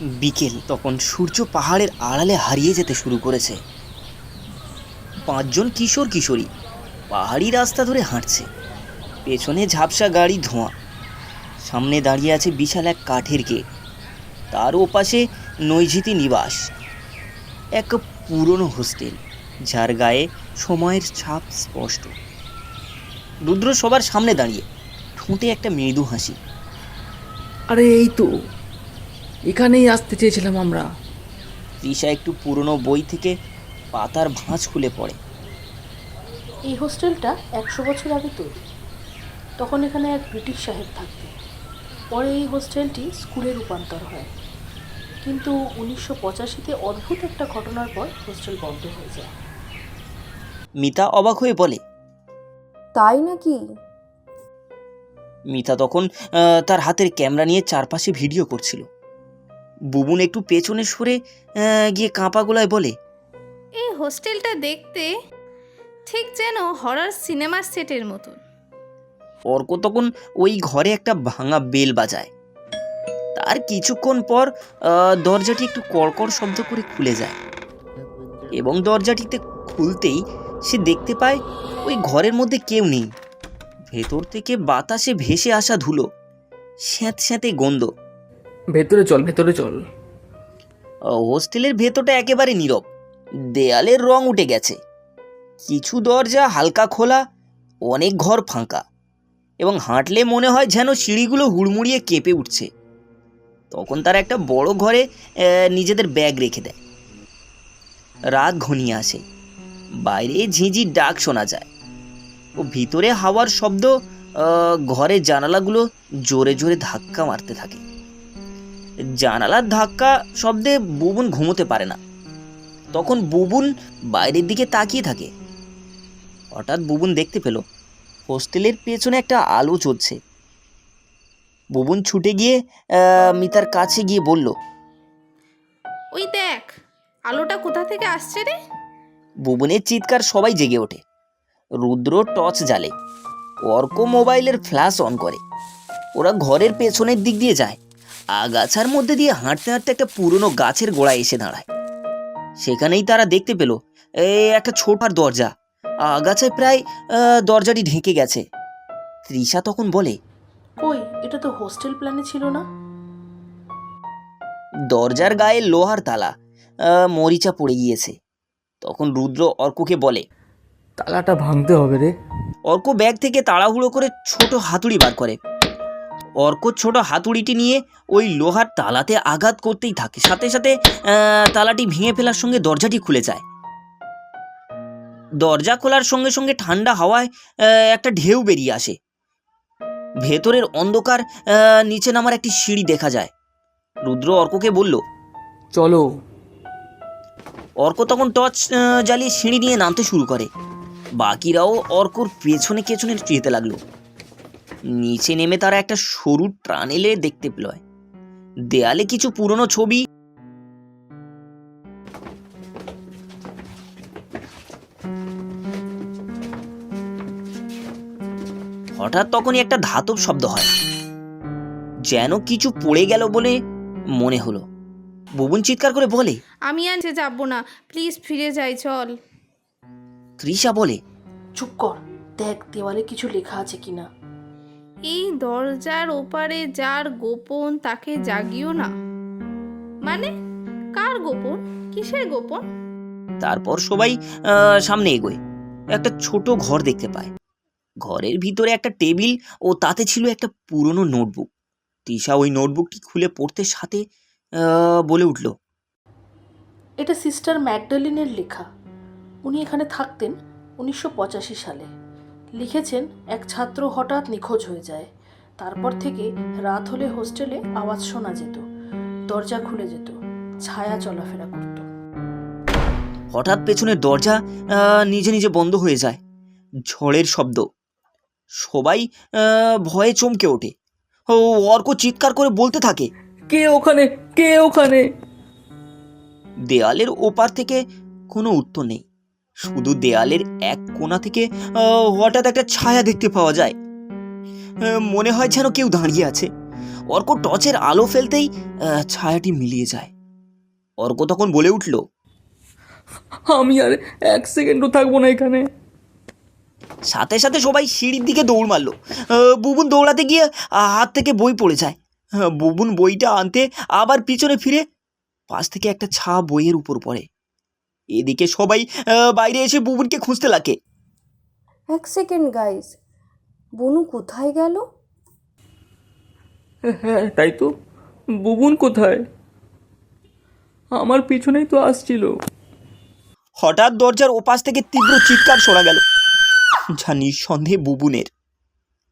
বিকেল তখন সূর্য পাহাড়ের আড়ালে হারিয়ে যেতে শুরু করেছে। পাঁচজন কিশোর কিশোরী পাহাড়ি রাস্তা ধরে হাঁটছে। পেছনে ঝাপসা গাড়ি, ধোঁয়া। সামনে দাঁড়িয়ে আছে বিশাল এক কাঠের গেট। তার ওপাশে নৈজিতি নিবাস। এক পুরনো হোস্টেল, যার গায়ে সময়ের ছাপ স্পষ্ট। রুদ্র সবার সামনে দাঁড়িয়ে ঠোঁটে একটা মৃদু হাসি। আরে, এই তো। এখানেই আসতে চেয়েছিলাম আমরা। তৃষা একটু পুরনো বই থেকে পাতার ভাঁজ খুলে পড়ে। এই হোস্টেলটা একশো বছর আগে তৈরি। তখন এখানে এক ব্রিটিশ সাহেব থাকতেন। পরে এই হোস্টেলটি স্কুলে রূপান্তর হয়। কিন্তু উনিশশো পঁচাশিতে অদ্ভুত একটা ঘটনার পর হোস্টেল বন্ধ হয়ে যায়। মিতা অবাক হয়ে বলে তাই নাকি? মিতা তখন আহ, তার হাতের ক্যামেরা নিয়ে চারপাশে ভিডিও করছিল। বুবুন একটু পেছনে সরে গিয়ে কাঁপা গলায় বলে এই হোস্টেলটা দেখতে ঠিক যেন হরর সিনেমার সেটের মতন। অর্ক তখন ওই ঘরে একটা ভাঙা বেল বাজায়। তার কিছুক্ষণ পর দরজাটি একটু কড়কড় শব্দ করে খুলে যায়। এবং দরজাটিতে খুলতেই সে দেখতে পায় ওই ঘরের মধ্যে কেউ নেই। ভেতর থেকে বাতাসে ভেসে আসা ধুলো স্যাঁত স্যাঁতে গন্ধ। ভেতরে চল ভেতরে চল। হোস্টেলের ভেতরটা একেবারে নীরব। দেয়ালের রং উঠে গেছে। কিছু দরজা হালকা খোলা, অনেক ঘর ফাঁকা। এবং হাঁটলে মনে হয় যেন সিঁড়িগুলো হুড়মুড়িয়ে কেঁপে উঠছে। তখন তারা একটা বড় ঘরে নিজেদের ব্যাগ রেখে দেয়। রাত ঘনিয়ে আসে। বাইরে ঝিঁঝির ডাক শোনা যায়। ও ভিতরে হাওয়ার শব্দ ঘরের জানালাগুলো জোরে জোরে ধাক্কা মারতে থাকে। জানালার ধাক্কা শব্দে বুবুন ঘুমোতে পারে না। তখন বুবুন বাইরের দিকে তাকিয়ে থাকে। হঠাৎ বুবুন দেখতে পেল হোস্টেলের পেছনে একটা আলো জ্বলছে। বুবুন ছুটে গিয়ে মিতার কাছে গিয়ে বলল ওই দেখ আলোটা কোথা থেকে আসছে রে? বুবুনের চিৎকার সবাই জেগে ওঠে। রুদ্র টর্চ জ্বালে। অর্ক মোবাইলের ফ্ল্যাশ অন করে। ওরা ঘরের পেছনের দিক দিয়ে যায়। আগাছার মধ্যে দিয়ে হাঁটতে হাঁটতে একটা পুরনো গাছের গোড়ায় এসে দাঁড়ায়। সেখানেই তারা দেখতে পেল এ একটা ছোট আর দরজা। আগাছায় প্রায় দরজাটি ঢেকে গেছে। তৃষা তখন বলে কই এটা তো হোস্টেল প্ল্যানে ছিল না? দরজার গায়ে লোহার তালা মরিচা পড়ে গিয়েছে। তখন রুদ্র অর্ককে বলে তালাটা ভাঙতে হবে রে। অর্ক ব্যাগ থেকে তাড়াহুড়ো করে ছোট হাতুড়ি বার করে। অর্ক ছোট হাতুড়িটি নিয়ে ওই লোহার তালাতে আঘাত করতেই থাকে। সাথে সাথে তালাটি ভেঙে ফেলার সঙ্গে দরজাটি খুলে যায়। দরজা খোলার সঙ্গে সঙ্গে ঠান্ডা হাওয়ায় একটা ঢেউ বেরিয়ে আসে। ভেতরের অন্ধকার নিচে নামার একটি সিঁড়ি দেখা যায়। রুদ্র অর্ককে বলল চলো। অর্ক তখন টর্চ জ্বালিয়ে সিঁড়ি নিয়ে নামতে শুরু করে। বাকিরাও অর্কর পেছনে পেছনে যেতে লাগল। নিচে নেমে তারা একটা সরু ট্রানেলে দেখতে পেল। দেয়ালে কিছু পুরনো ছবি। হঠাৎ তখনই একটা ধাতব শব্দ হয়। যেন কিছু পড়ে গেল বলে মনে হলো। বুবুন চিৎকার করে বলে আমি আর যাব না। প্লিজ ফিরে যাই চল। তৃষা বলে চুপ কর। দেখ দেওয়ালে কিছু লেখা আছে কিনা। এই দরজার ওপারে যার গোপন তাকে জাগিও না। মানে কার গোপন? কিসের গোপন? তারপর সবাই আহ, সামনে এগোয়। একটা ছোট ঘর দেখতে পায়। ঘরের ভিতরে একটা টেবিল ও তাতে ছিল একটা পুরনো নোটবুক। তিশা ওই নোটবুকটি খুলে পড়তে সাথে আহ, বলে উঠল এটা সিস্টার ম্যাকডালিনের লেখা। উনি এখানে থাকতেন উনিশশো পঁচাশি সালে। লিখেছেন এক ছাত্র হঠাৎ নিখোঁজ হয়ে যায়। তারপর থেকে রাত হলে হোস্টেলে আওয়াজ শোনা যেত দরজা খুলে যেত ছায়া চলাফেরা করত। হঠাৎ পেছনের দরজা আহ, নিজে নিজে বন্ধ হয়ে যায়। ঝড়ের শব্দ। সবাই আহ, ভয়ে চমকে ওঠে। ও অর্ক চিৎকার করে বলতে থাকে কে ওখানে? কে ওখানে? দেয়ালের ওপার থেকে কোনো উত্তর নেই। শুধু দেয়ালের এক কোণা থেকে হঠাৎ একটা ছায়া দেখতে পাওয়া যায়। মনে হয় যেন কেউ দাঁড়িয়ে আছে। অর্ক টর্চের আলো ফেলতেই ছায়াটি মিলিয়ে যায়। অর্ক তখন বলে উঠল আমি আর এক সেকেন্ডও থাকব না এখানে। সাথে সাথে সবাই সিঁড়ির দিকে দৌড় মারলো। বুবুন দৌড়াতে গিয়ে হাত থেকে বই পড়ে যায়। বুবুন বইটা আনতে আবার পিছনে ফিরে পাশ থেকে একটা ছা বইয়ের উপর পড়ে। এদিকে সবাই বাইরে এসে বুবুনকে খুঁজতে লাগে। এক সেকেন্ড গাইস বনু কোথায় গেল? হ্যাঁ তাই তো। বুবুন কোথায়? আমার পিছনেই তো আসছিল। হঠাৎ দরজার ওপাশ থেকে তীব্র চিৎকার শোনা গেল। যা নিঃসন্দেহে বুবুনের।